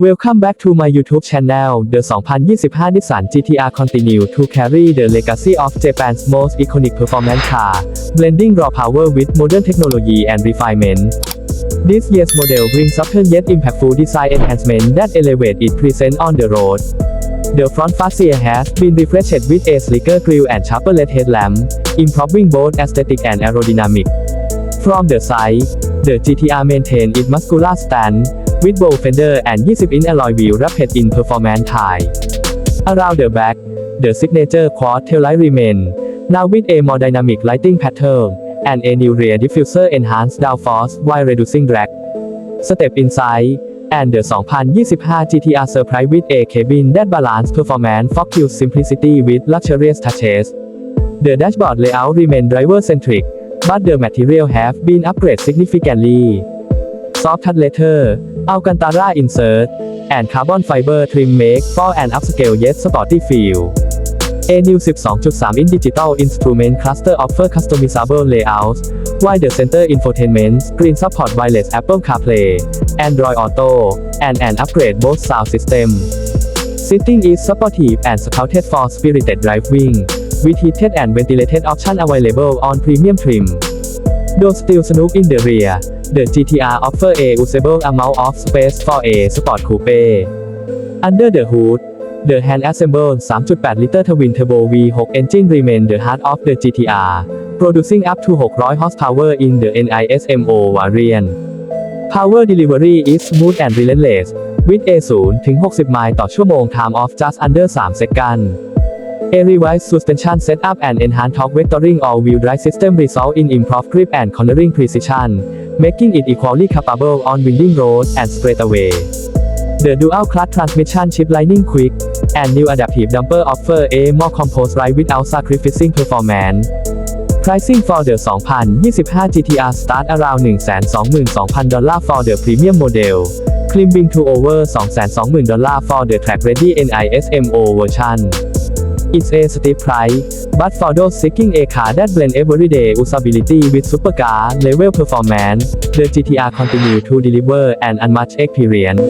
Welcome back to my YouTube channel. The 2025 Nissan GTR continue to carry the legacy of Japan's most iconic performance car, blending raw power with modern technology and refinement. This year's model brings subtle yet impactful design enhancement that elevate its presence on the road. The front fascia has been refreshed with a sleeker grille and sharper LED headlamp, improving both aesthetic and aerodynamic. From the side, the GTR maintained its muscular stance, with bold fender and 20-inch alloy wheel rapid in performance tie. Around the back, the signature quad taillight remain, now with a more dynamic lighting pattern, and a new rear diffuser enhanced downforce while reducing drag. Step inside, and the 2025 GTR surprise with a cabin that balance performance focus simplicity with luxurious touches. The dashboard layout remain driver-centric, but the material have been upgraded significantly. Soft touch leather, Alcantara insert, and carbon fiber trim make for an upscale yet sporty feel. A new 12.3-inch digital instrument cluster offer customizable layouts, while the center infotainment screen support wireless Apple CarPlay, Android Auto, and an upgrade both sound system. Seating is supportive and scouted for spirited driving, with heated and ventilated option available on premium trim. Though still snug in the rear, the GTR offer a usable amount of space for a sport coupe. Under the hood, the hand-assembled 3.8-liter twin turbo V6 engine remain the heart of the GTR, producing up to 600 horsepower in the NISMO variant. Power delivery is smooth and relentless, with a 0 ถึง 60 ไมล์ต่อชั่วโมง time of just under 3 seconds. A revised suspension setup and enhanced torque vectoring all-wheel drive system result in improved grip and cornering precision, making it equally capable on winding roads and straightaway. The dual clutch transmission chip lightning quick, and new adaptive damper offer a more composed ride without sacrificing performance. Pricing for the 2025 GTR start around 122,000 dollar for the premium model, climbing to over 220,000 dollar for the track-ready NISMO version. It's a steep price, but for those seeking a car that blend everyday usability with supercar level performance, the GTR continue to deliver an unmatched experience.